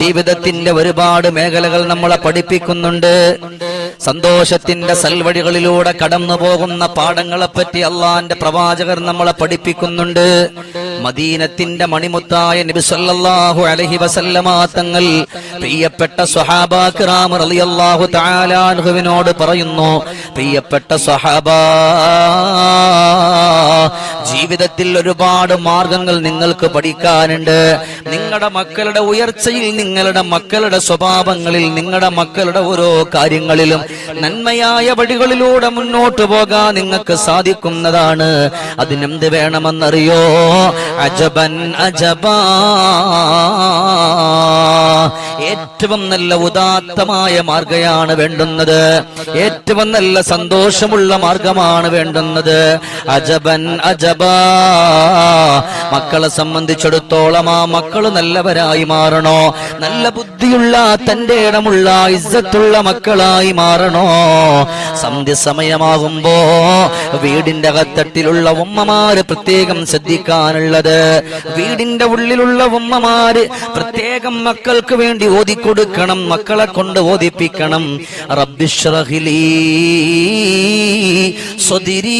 ജീവിതത്തിന്റെ ഒരുപാട് മേഖലകൾ നമ്മളെ പഠിപ്പിക്കുന്നുണ്ട്. സന്തോഷത്തിന്റെ സൽവഴികളിലൂടെ കടന്നു പോകുന്ന പാഠങ്ങളെപ്പറ്റി അള്ളാന്റെ പ്രവാചകർ നമ്മളെ പഠിപ്പിക്കുന്നുണ്ട്. മദീനത്തിന്റെ മണിമുത്തായ നബി സല്ലല്ലാഹു അലൈഹി വസല്ലമ തങ്ങൾ പ്രിയപ്പെട്ട സ്വഹാബ കിറാം റളിയല്ലാഹു തആല അൻഹുവിനോട് പറയുന്നു പ്രിയപ്പെട്ട സ്വഹാബാ ജീവിതത്തിൽ ഒരുപാട് മാർഗങ്ങൾ നിങ്ങൾക്ക് പഠിക്കാനുണ്ട്. നിങ്ങളുടെ മക്കളുടെ ഉയർച്ചയിൽ നിങ്ങളുടെ മക്കളുടെ സ്വഭാവങ്ങളിൽ നിങ്ങളുടെ മക്കളുടെ ഓരോ കാര്യങ്ങളിലും നന്മയായ വഴികളിലൂടെ മുന്നോട്ട് പോകാൻ നിങ്ങൾക്ക് സാധിക്കുന്നതാണ്. അതിനെന്ത് വേണമെന്നറിയോ? അജബൻ അജബ. ഏറ്റവും നല്ല ഉദാത്തമായ മാർഗയാണ് വേണ്ടുന്നത്. ഏറ്റവും നല്ല സന്തോഷമുള്ള മാർഗമാണ് വേണ്ടുന്നത്. അജബൻ അജബ. മക്കളെ സംബന്ധിച്ചിടത്തോളം ആ മക്കൾ നല്ലവരായി മാറണോ? നല്ല ബുദ്ധിയുള്ള തന്റെ ഇടമുള്ള ഇസ്സത്തുള്ള മക്കളായി മാറണോ? സന്ധ്യ സമയമാകുമ്പോ വീടിന്റെ അകത്തട്ടിലുള്ള ഉമ്മമാര് പ്രത്യേകം ശ്രദ്ധിക്കാനുള്ളത് വീടിന്റെ ഉള്ളിലുള്ള ഉമ്മമാര് പ്രത്യേകം മക്കൾക്ക് വേണ്ടി ഓതിക്കൊടുക്കണം മക്കളെ കൊണ്ട് ഓതിപ്പിക്കണം റബ്ബിഷ്റഹിലീ സ്വദിരീ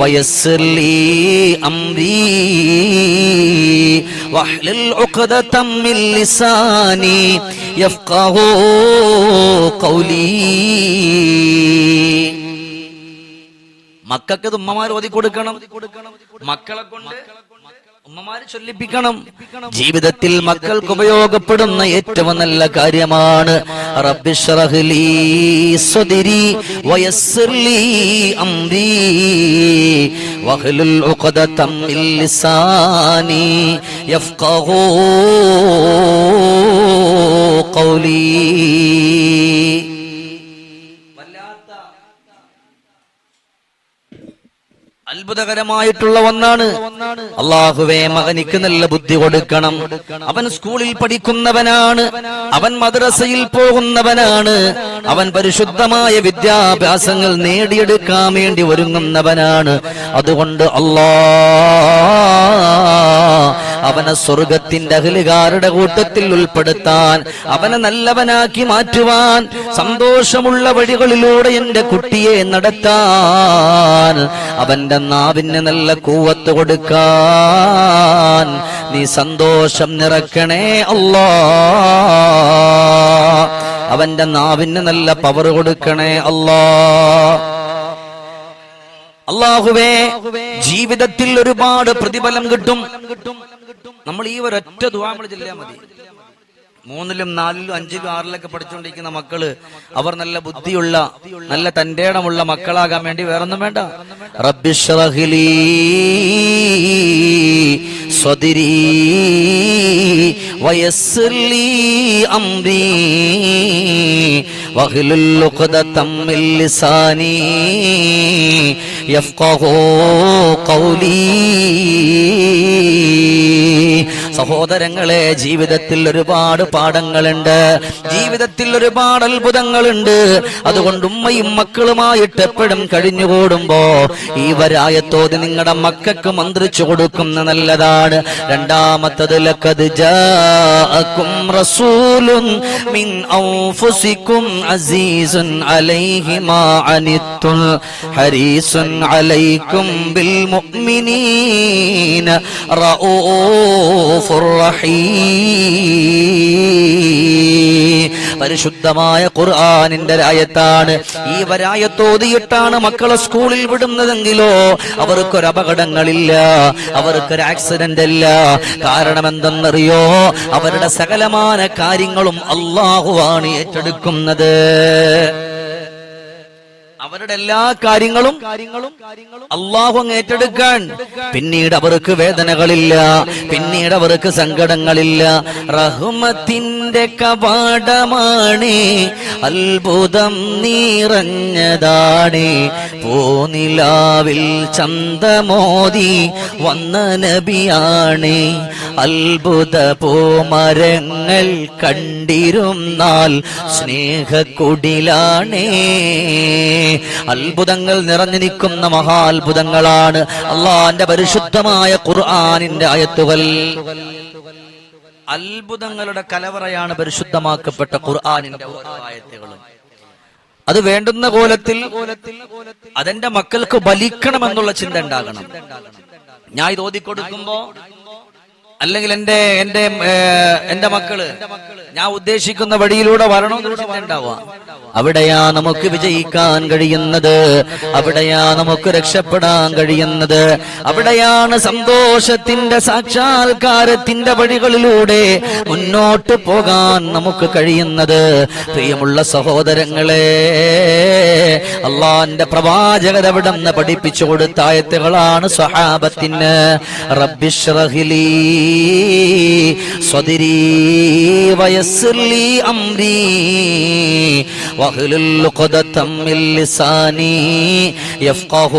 വയസ്സിർലീ അംരീ واحلل عقدة من لساني يفقه قولي മക്കൾക്ക് ഇത് ഉമ്മമാർ ഓതി കൊടുക്കണം. മക്കളെ കൊണ്ട് ഉമ്മമാര് ചൊല്ലിപ്പിക്കണം. ജീവിതത്തിൽ മക്കൾക്ക് ഉപയോഗപ്പെടുന്ന ഏറ്റവും നല്ല കാര്യമാണ് റബ്ബിഷ്റഹ്ലി അത്ഭുതകരമായിട്ടുള്ള ഒന്നാണ്. അള്ളാഹുവേ മകനിക്ക് നല്ല ബുദ്ധി കൊടുക്കണം. അവൻ സ്കൂളിൽ പഠിക്കുന്നവനാണ്. അവൻ മദ്രസയിൽ പോകുന്നവനാണ്. അവൻ പരിശുദ്ധമായ വിദ്യാഭ്യാസങ്ങൾ നേടിയെടുക്കാൻ വേണ്ടി ഒരുങ്ങുന്നവനാണ്. അതുകൊണ്ട് അല്ലാ അവനെ സ്വർഗത്തിന്റെ അഹലുകാരുടെ കൂട്ടത്തിൽ ഉൾപ്പെടുത്താൻ അവനെ നല്ലവനാക്കി മാറ്റുവാൻ സന്തോഷമുള്ള വഴികളിലൂടെ എന്റെ കുട്ടിയെ നടത്താൻ അവന്റെ നാവിന് നല്ല കൂവത്ത് കൊടുക്കാൻ. നീ സന്തോഷം നിറക്കണേ അല്ലോ. അവന്റെ നാവിന് നല്ല പവർ കൊടുക്കണേ അല്ലോ. അള്ളാഹുവേ ജീവിതത്തിൽ ഒരുപാട് പ്രതിഫലം കിട്ടും. നമ്മൾ ഈ ഒരൊറ്റ ദുവാ നമ്മൾ ചെല്ലിയാൽ മതി. മൂന്നിലും നാലിലും അഞ്ചിലും ആറിലൊക്കെ പഠിച്ചുകൊണ്ടിരിക്കുന്ന മക്കൾ അവർ നല്ല ബുദ്ധിയുള്ള നല്ല തന്റെ ഇടമുള്ള മക്കളാകാൻ വേണ്ടി വേറൊന്നും വേണ്ട. റബ്ബിഷ്റഹിലീ സ്വദിരീ വയസ്സിർലീ അംരീ وغل اللقدة من لساني يفقه قولي. സഹോദരങ്ങളെ ജീവിതത്തിൽ ഒരുപാട് പാഠങ്ങളുണ്ട്. ജീവിതത്തിൽ ഒരുപാട് അത്ഭുതങ്ങളുണ്ട്. അതുകൊണ്ട് ഉമ്മയും മക്കളുമായിട്ട് എപ്പോഴും കഴിഞ്ഞു കഴിഞ്ഞുകൂടുമ്പോ ഈ വരായത്തോത് നിങ്ങളുടെ മക്കൾക്ക് മന്ത്രിച്ചു കൊടുക്കുന്ന നല്ലതാണ്. രണ്ടാമത്തത് ലക്കത് റസൂലുൻ മിൻ അലൈക്കും ബിൽ പരിശുദ്ധമായ ഖുർആാനിന്റെ രായത്താണ്. ഈ വരായത്തോതിയിട്ടാണ് മക്കളെ സ്കൂളിൽ വിടുന്നതെങ്കിലോ അവർക്കൊരു അപകടങ്ങളില്ല അവർക്കൊരു ആക്സിഡന്റ് ഇല്ല കാരണം എന്തെന്നറിയോ അവരുടെ സകലമായ കാര്യങ്ങളും അള്ളാഹുവാണ് ഏറ്റെടുക്കുന്നത്. അവരുടെ എല്ലാ കാര്യങ്ങളും അള്ളാഹു അങ്ങ് ഏറ്റെടുക്കാൻ. പിന്നീട് അവർക്ക് വേദനകളില്ല. പിന്നീട് അവർക്ക് സങ്കടങ്ങളില്ല. റഹ്മത്തിന്റെ കവാടമാണ്. അത്ഭുതം നിറഞ്ഞതാണ്. പൂനിലാവിൽ ചന്തമോതി വന്ന നബിയാണ്. അത്ഭുത പൂമരങ്ങൾ കണ്ടിരുന്നാൽ സ്നേഹക്കുടിലാണേ. അത്ഭുതങ്ങൾ നിറഞ്ഞു നിൽക്കുന്ന മഹാത്ഭുതങ്ങളാണ് അള്ളാന്റെ പരിശുദ്ധമായ ഖുർആാനിന്റെ അയത്തുകൾ അത്ഭുതങ്ങളുടെ കലവറയാണ് പരിശുദ്ധമാക്കപ്പെട്ട ഖുർആാനിന്റെ ആയത്തുകളും. അത് വേണ്ടുന്ന കോലത്തിൽ അതെന്റെ മക്കൾക്ക് ബലിക്കണമെന്നുള്ള ചിന്ത ഉണ്ടാകണം. ഞാൻ ഇത് ഓതിക്കൊടുക്കുമ്പോ അല്ലെങ്കിൽ എന്റെ എന്റെ എന്റെ മക്കൾ ഞാൻ ഉദ്ദേശിക്കുന്ന വഴിയിലൂടെ വരണം അവിടെയാ നമുക്ക് വിജയിക്കാൻ കഴിയുന്നത്. അവിടെയാ നമുക്ക് രക്ഷപ്പെടാൻ കഴിയുന്നത്. അവിടെയാണ് സന്തോഷത്തിന്റെ സാക്ഷാത്കാരത്തിന്റെ വഴികളിലൂടെ മുന്നോട്ട് പോകാൻ നമുക്ക് കഴിയുന്നത്. പ്രിയമുള്ള സഹോദരങ്ങളെ അള്ളാന്റെ പ്രവാചകർ അവിടെ നിന്ന് പഠിപ്പിച്ചു കൊടുത്ത ആയത്തുകളാണ് സ്വഹാബത്തിന്. صدري ويسر لي أمري واحلل عقدة من لساني يفقه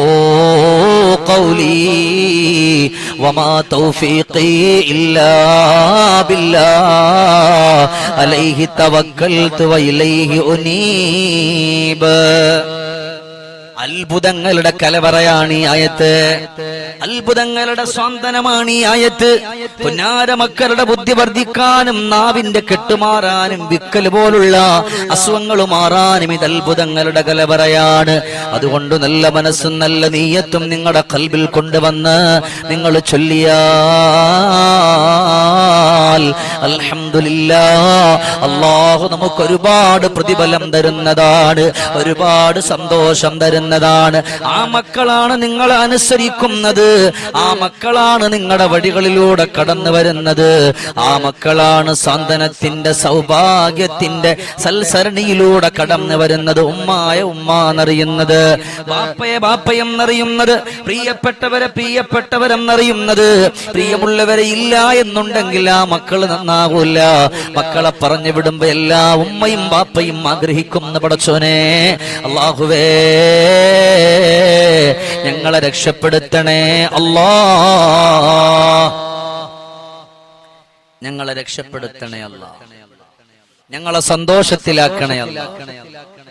قولي وما توفيقي إلا بالله عليه توكلت وإليه أنيب. അത്ഭുതങ്ങളുടെ കലവറയാണ് ഈ ആയത്ത്. അത്ഭുതങ്ങളുടെ സ്വാന്തനമാണ് ഈ ആയത്ത്. പുന്നാര മക്കളുടെ ബുദ്ധി വർദ്ധിക്കാനും നാവിന്റെ കെട്ടുമാറാനും വിക്കൽ പോലുള്ള അസുഖങ്ങൾ മാറാനും ഇത് അത്ഭുതങ്ങളുടെ കലവറയാണ്. അതുകൊണ്ട് നല്ല മനസ്സും നല്ല നീയത്തും നിങ്ങളുടെ കൽബിൽ കൊണ്ടുവന്ന് നിങ്ങൾ ചൊല്ലിയാൽ അൽഹംദുലില്ലാ അള്ളാഹു നമുക്ക് ഒരുപാട് പ്രതിഫലം തരുന്നതാണ് ഒരുപാട് സന്തോഷം തരുന്നതാണ്. ആ മക്കളാണ് നിങ്ങൾ അനുസരിക്കുന്നത് ആ മക്കളാണ് നിങ്ങളുടെ വഴികളിലൂടെ കടന്നു വരുന്നത്. ആ മക്കളാണ് സാന്ത്വനത്തിന്റെ സൗഭാഗ്യത്തിന്റെ സൽസരണിയിലൂടെ കടന്നു വരുന്നത്. ഉമ്മായ ഉമ്മ എന്നറിയുന്നത് ബാപ്പയെ ബാപ്പയെന്നറിയുന്നത് പ്രിയപ്പെട്ടവരെ പ്രിയപ്പെട്ടവരെന്നറിയുന്നത്. പ്രിയമുള്ളവരെ ഇല്ല എന്നുണ്ടെങ്കിൽ ആ മക്കൾ നന്നാകൂല മക്കളെ പറഞ്ഞു വിടുമ്പോ എല്ലാ ഉമ്മയും ബാപ്പയും ആഗ്രഹിക്കുന്ന പടച്ചോനെ അള്ളാഹുവേ ഞങ്ങളെ രക്ഷപ്പെടുത്തണേ അല്ലാ. ഞങ്ങളെ രക്ഷപ്പെടുത്തണേ അല്ല. ഞങ്ങളെ സന്തോഷത്തിലാക്കണേ അല്ല.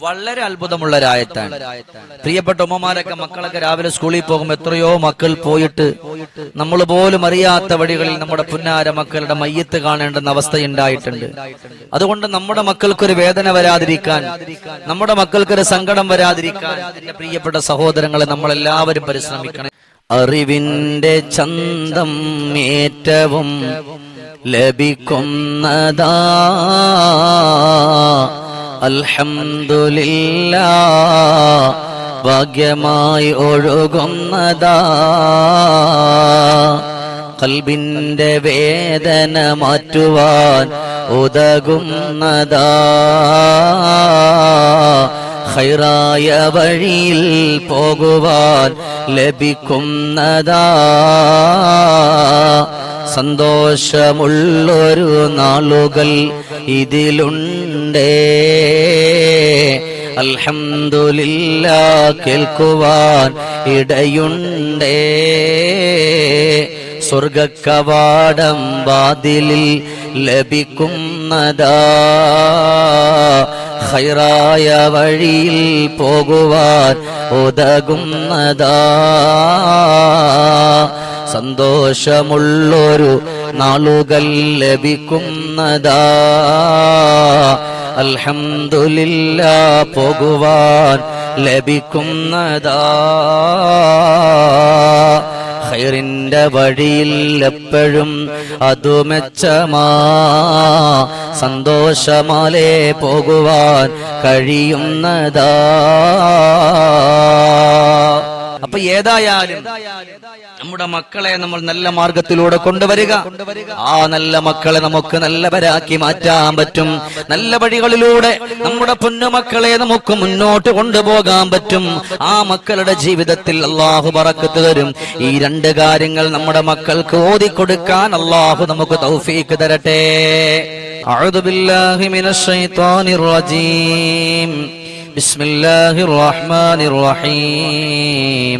വളരെ അത്ഭുതമുള്ള രായത്താണ് പ്രിയപ്പെട്ട ഉമ്മമാരൊക്കെ മക്കളൊക്കെ രാവിലെ സ്കൂളിൽ പോകും എത്രയോ മക്കൾ പോയിട്ട് നമ്മൾ പോലും അറിയാത്ത വഴികളിൽ നമ്മുടെ പുന്നാര മക്കളുടെ മയ്യത്ത് കാണേണ്ടുന്ന അവസ്ഥയുണ്ടായിട്ടുണ്ട്. അതുകൊണ്ട് നമ്മുടെ മക്കൾക്കൊരു വേദന വരാതിരിക്കാൻ നമ്മുടെ മക്കൾക്കൊരു സങ്കടം വരാതിരിക്കാൻ പ്രിയപ്പെട്ട സഹോദരങ്ങളെ നമ്മൾ എല്ലാവരും പരിശ്രമിക്കണം. അറിവിന്റെ ചന്തം ഏറ്റവും ലഭിക്കുന്നതാ. അൽഹംദുലില്ല ഭാഗ്യമായി ഒഴുകുന്നതാ. കൽബിന്റെ വേദന മാറ്റുവാൻ ഉതകുന്നതാ. ഹൈറായ വഴിയിൽ പോകുവാൻ ലഭിക്കുന്നതാ. സന്തോഷമുള്ളൊരു നാളുകൾ ഇതിലുണ്ടേ. അൽഹംദുലില്ല കേൾക്കുവാൻ ഇടയുണ്ടേ. സ്വർഗക്കവാടം വാതിലിൽ ലഭിക്കുന്നതാ. ഹൈറായ വഴിയിൽ പോകുവാൻ ഉതകുന്നതാ. സന്തോഷമുള്ളൊരു നാളുകൾ ലഭിക്കുന്നതാ. അൽഹംദുലില്ല പോകുവാൻ ലഭിക്കുന്നതാ. ഹൈറിന്റെ വഴിയിൽ എപ്പോഴും അതു മെച്ചമാ. സന്തോഷമാലേ പോകുവാൻ കഴിയുന്നതാ. അപ്പൊ ഏതായാലും നമ്മുടെ മക്കളെ നമ്മൾ നല്ല മാർഗത്തിലൂടെ കൊണ്ടുവരിക ആ നല്ല മക്കളെ നമുക്ക് നല്ലവരാക്കി മാറ്റാൻ പറ്റും നല്ല വഴികളിലൂടെ നമ്മുടെ പൊന്നുമക്കളെ നമുക്ക് മുന്നോട്ട് കൊണ്ടുപോകാൻ പറ്റും ആ മക്കളുടെ ജീവിതത്തിൽ അള്ളാഹു പറക്കത്ത് തരും ഈ രണ്ട് കാര്യങ്ങൾ നമ്മുടെ മക്കൾക്ക് ഓതിക്കൊടുക്കാൻ അള്ളാഹു നമുക്ക് തൗഫീക്ക് തരട്ടെ أعوذ بالله من الشيطان الرجيم بسم الله الرحمن الرحيم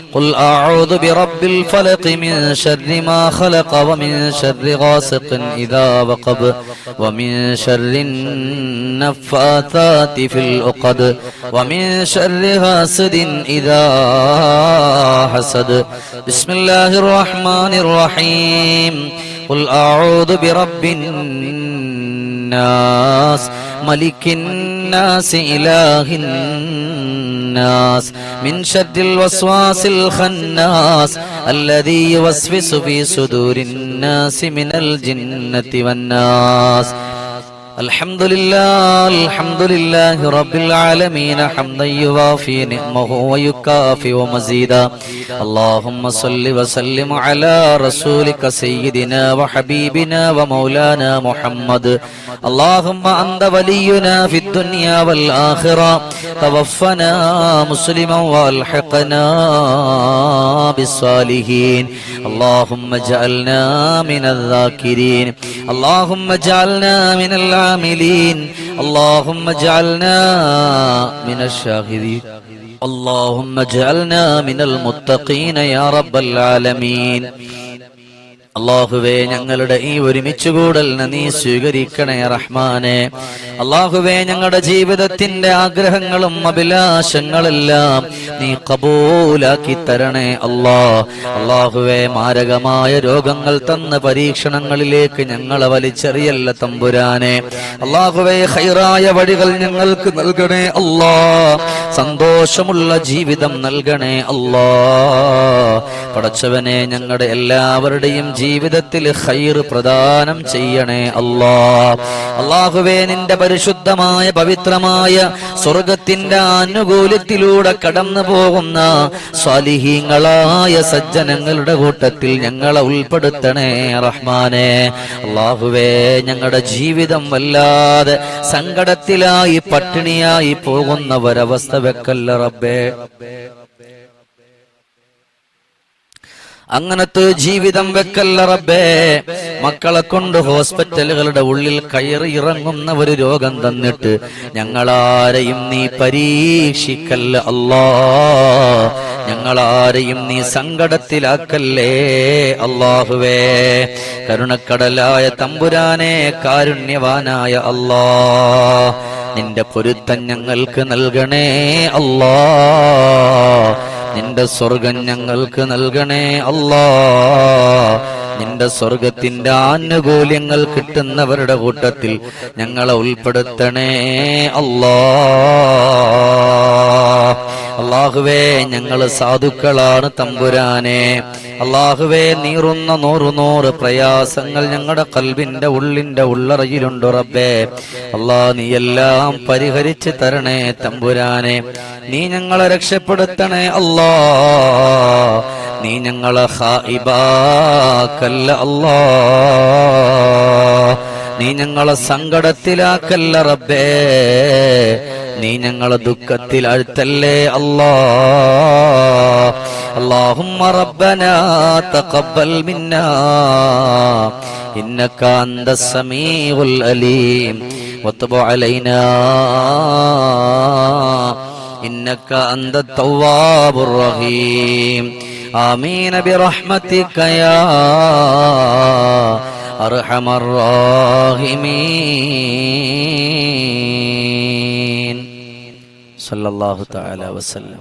قل أعوذ برب الفلق من شر ما خلق ومن شر غاسق إذا وقب ومن شر النفاثات في العقد ومن شر حاسد إذا حسد. بسم الله الرحمن الرحيم. قل أعوذ برب الناس ملك الناس إله الناس. من شر الوسواس الخناس الذي يوسوس في صدور الناس من الجنة والناس. الحمد لله الحمد لله رب العالمين حمدا يوافي نعمه ويكافئ مزيدا اللهم صل وسلم على رسولك سيدنا وحبيبنا ومولانا محمد اللهم أنت ولينا في الدنيا والآخرة توفنا مسلما والحقنا بالصالحين اللهم اجعلنا من الذاكرين اللهم اجعلنا من العاملين. اللهم اجعلنا من الشاهدين اللهم اجعلنا من المتقين يا رب العالمين. അള്ളാഹുവേ ഞങ്ങളുടെ ഈ ഒരുമിച്ച് കൂടലിന് നീ സ്വീകരിക്കണേ റഹ്മാനെ. അള്ളാഹുവേ ഞങ്ങളുടെ ജീവിതത്തിന്റെ ആഗ്രഹങ്ങളും അഭിലാഷങ്ങളെല്ലാം നീ കബൂലാക്കി തരണേ അള്ളാ. അള്ളാഹുവേ മാരകമായ രോഗങ്ങൾ തന്ന പരീക്ഷണങ്ങളിലേക്ക് ഞങ്ങളെ വലിച്ചെറിയല്ല തമ്പുരാനെ. അള്ളാഹുവേ ഹൈറായ വഴികൾ ഞങ്ങൾക്ക് നൽകണേ അല്ലാ സന്തോഷമുള്ള ജീവിതം നൽകണേ അല്ലാ പടച്ചവനെ ഞങ്ങളുടെ എല്ലാവരുടെയും ജീവിതത്തിൽ ഹൈർ പ്രദാനം ചെയ്യണേ അല്ലാ. അള്ളാഹുവേ നിന്റെ പരിശുദ്ധമായ പവിത്രമായ സ്വർഗത്തിന്റെ ആനുകൂല്യത്തിലൂടെ കടന്നു പോകുന്ന സ്വാലിഹീങ്ങളായ സജ്ജനങ്ങളുടെ കൂട്ടത്തിൽ ഞങ്ങളെ ഉൾപ്പെടുത്തണേ റഹ്മാനെ. അള്ളാഹുവേ ഞങ്ങളുടെ ജീവിതം വല്ലാതെ സങ്കടത്തിലായി പട്ടിണിയായി പോകുന്ന ഒരവസ്ഥ വെക്കല്ല റബ്ബേ. അങ്ങനത്തെ ജീവിതം വെക്കല്ല റബ്ബേ. മക്കളെ കൊണ്ട് ഹോസ്പിറ്റലുകളുടെ ഉള്ളിൽ കയറി ഇറങ്ങുന്ന ഒരു രോഗം തന്നിട്ട് ഞങ്ങളാരെയും നീ പരീക്ഷിക്കല്ല അല്ലാ. ഞങ്ങളാരെയും നീ സങ്കടത്തിലാക്കല്ലേ അള്ളാഹുവേ കരുണക്കടലായ തമ്പുരാനെ കാരുണ്യവാനായ അല്ലാ. നിന്റെ പൊരുത്തം ഞങ്ങൾക്ക് നൽകണേ അല്ലാ. നിന്റെ സ്വർഗം ഞങ്ങൾക്ക് നൽകണേ അല്ലാ. നിന്റെ സ്വർഗത്തിന്റെ ആനുകൂല്യങ്ങൾ കിട്ടുന്നവരുടെ കൂട്ടത്തിൽ ഞങ്ങളെ ഉൾപ്പെടുത്തണേ അല്ലാ. അള്ളാഹുവേ ഞങ്ങൾ സാധുക്കളാണ് തമ്പുരാനെ. അള്ളാഹുവേ നീറുന്ന നൂറു നൂറ് പ്രയാസങ്ങൾ ഞങ്ങളുടെ കൽവിന്റെ ഉള്ളിന്റെ ഉള്ളറയിലുണ്ട് റബ്ബേ. അള്ളാ നീ എല്ലാം പരിഹരിച്ച് തരണേ തമ്പുരാനെ. നീ ഞങ്ങളെ രക്ഷപ്പെടുത്തണേ അല്ലാ നീ ഞങ്ങളെ ഹായിബാക്കല്ല അല്ലാ നീ ഞങ്ങളെ സങ്കടത്തിലാക്കല്ല റബ്ബേ നീ ഞങ്ങളെ ദുഃഖത്തിൽ അഴുത്തല്ലേ അല്ലാ اللهم ربنا تقبل منا إنك أنت السميع الأليم وتب علينا إنك أنت التواب الرحيم آمين برحمتك يا أرحم الراحمين. صلى الله تعالى وسلم.